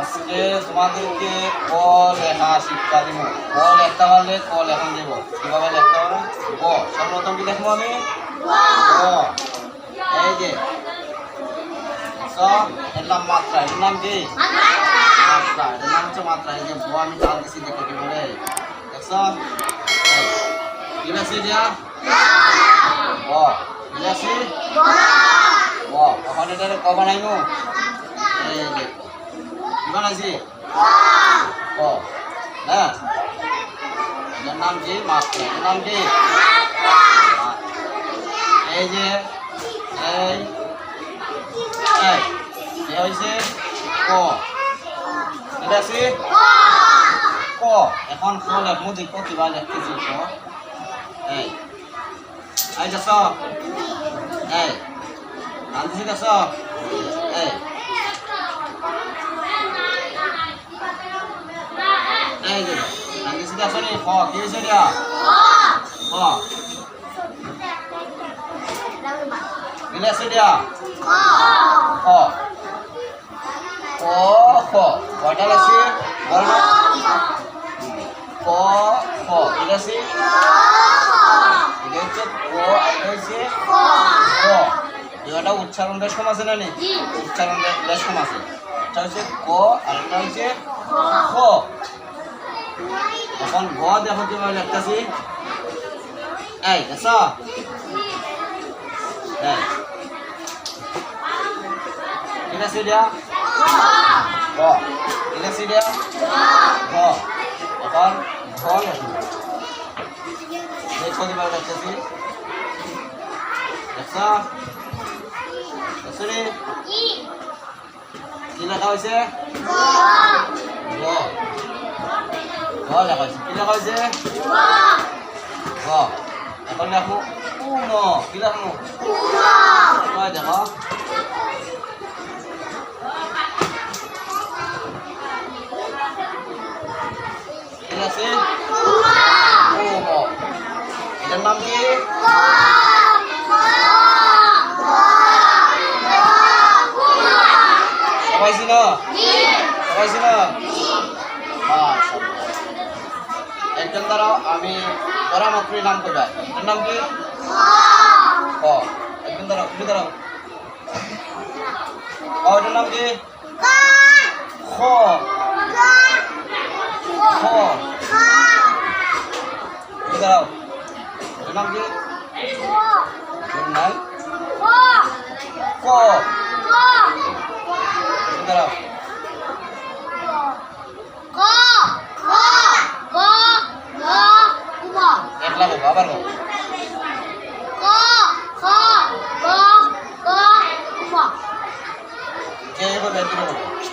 আজকে তোমাদেরকে ক লেখা শিক্ষা দিব। ক লেখতে পারলে ক লেখন দিব। কীভাবে লেখতে হবে গ সর্বপ্রথম কি লিখব আমি? এই যে। এর নাম মাত্রা। এর নাম কি? মাত্রা। এর নাম হচ্ছে মাত্রা। এই যে ব আমি টান দিছি দেখো কি বলে দেখছ? এই, কি লেখছি দিয়া ব। কি লেখছি? ব। এখন এটা ক বানাইমু এই যে। কি বানাইছি ক? হ্যাঁ এর নাম কি? মাত্রা এর নাম কি? এই যে এই কি হয়েছে ক। এটা আছে ক। এখন ক লেখমু দেখো কিবা লেখতেছি ক এই। এই যাস এই। যাস এই যে আনছি যাস নি ক কি হয়েছে দিয়া ক মিলে আছে দিয়া ক ক খ কয়টা আছে বল না? ক খ ঠিক আছে এটা হচ্ছে ক এটা হচ্ছে ক এটা উচ্চারণ রেশম আছে না নি? উচ্চারণ রে- রেশম আছে। এটা হচ্ছে ক আর এটা হচ্ছে খ। এখন গ দেখো কীভাবে লিখতেছি এই দেখ এই। ঠিক আছে দিয়া গ ঠিক আছে দিয়া গ এখন ঘ লেখো দেখো কীভাবে লিখতেছি দেখছ? দেখছ কি লেখা হয়েছে গ গ লেখা হয়েছে কি লেখা হয়েছে গ এখন লেখো উম, কি লেখো কয় দেখো। আছে? এটার নাম কি? সবাই ছিল সবাই ছিল। একজন দাঁড়াও আমি পরা নাম কইবা এটার নাম কি? ক। একজন দাঁড়াও তুমি দাঁড়াও এটার নাম কি? খ। খ। তুমি দাঁড়াও নাম কি? এর নাই ক। দাঁড়াও Let's go.